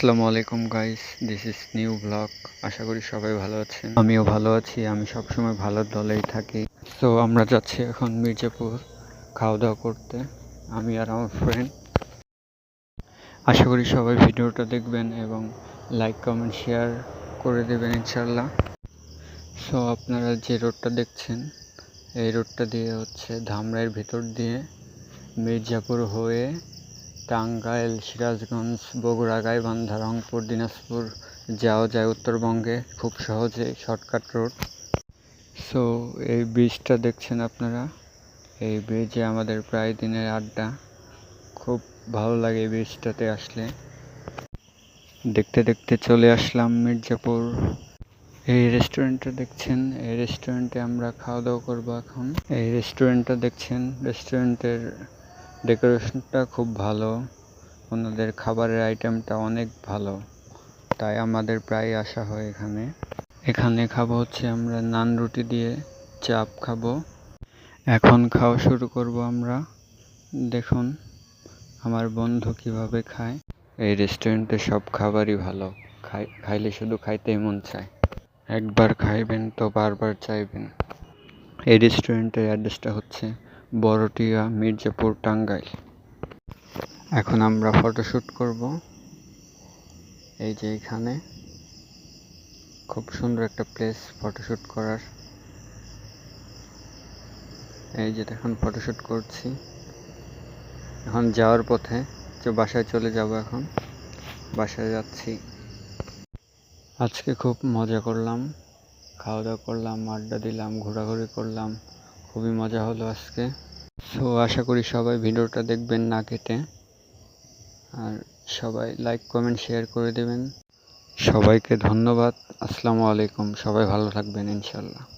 আসসালামু আলাইকুম guys this is new blog আশা করি সবাই ভালো আছেন। আমিও ভালো আছি। আমি সবসময় ভালো দলেই থাকি। সো আমরা যাচ্ছি এখন মির্জাপুর খাওয়া দাওয়া করতে। আমি আর আমার ফ্রেন্ড আশা করি সবাই ভিডিওটা দেখবেন এবং লাইক কমেন্ট শেয়ার করে দেবেন ইনশাল্লাহ সো আপনারা যে রোডটা দেখছেন, এই রোডটা দিয়ে হচ্ছে ধামরাইয়ের ভিতর দিয়ে মির্জাপুর হয়ে টাঙ্গাইল, সিরাজগঞ্জ, বগুড়া, গাইবান্ধা, রংপুর, দিনাজপুর যাওয়া যায় উত্তরবঙ্গে খুব সহজে শর্টকাট রোড সো এই ব্রিজটা দেখছেন আপনারা? এই ব্রিজে আমাদের প্রায় দিনের আড্ডা। খুব ভালো লাগে এই ব্রিজটাতে আসলে। দেখতে দেখতে চলে আসলাম মির্জাপুর। এই রেস্টুরেন্টটা দেখছেন? এই রেস্টুরেন্টে আমরা খাওয়া দাওয়া করব এখন। এই রেস্টুরেন্টটা দেখছেন? রেস্টুরেন্টের ডেকোরেশনটা খুব ভালো। ওনাদের খাবারের আইটেমটা অনেক ভালো। তাই আমাদের প্রায় আসা হয় এখানে। এখানে খাব হচ্ছে আমরা নান রুটি দিয়ে চাপ খাব। এখন খাওয়া শুরু করব আমরা। দেখুন, আমার বন্ধু কীভাবে খায়। এই রেস্টুরেন্টে সব খাবারই ভালো। খাই, খাইলে শুধু খাইতেই মন চায়। একবার খাইবেন তো বারবার চাইবেন। এই রেস্টুরেন্টের অ্যাড্রেসটা হচ্ছে বড়টিয়া, মির্জাপুর, টাঙ্গাইল। এখন আমরা ফটোশ্যুট করব। এই যে এখানে খুব সুন্দর একটা প্লেস ফটোশ্যুট করার। এই যে এখন ফটোশ্যুট করছি। এখন যাওয়ার পথে যে বাসায় চলে যাব এখন, বাসায় যাচ্ছি। আজকে খুব মজা করলাম, খাওয়া দাওয়া করলাম, আড্ডা দিলাম, ঘোরাঘুরি করলাম। খুবই মজা হলো আজকে। সো আশা করি সবাই ভিডিওটা দেখবেন না কেটে। আর সবাই লাইক কমেন্ট শেয়ার করে দেবেন। সবাইকে ধন্যবাদ। আসসালামু আলাইকুম। সবাই ভালো থাকবেন ইনশাল্লাহ।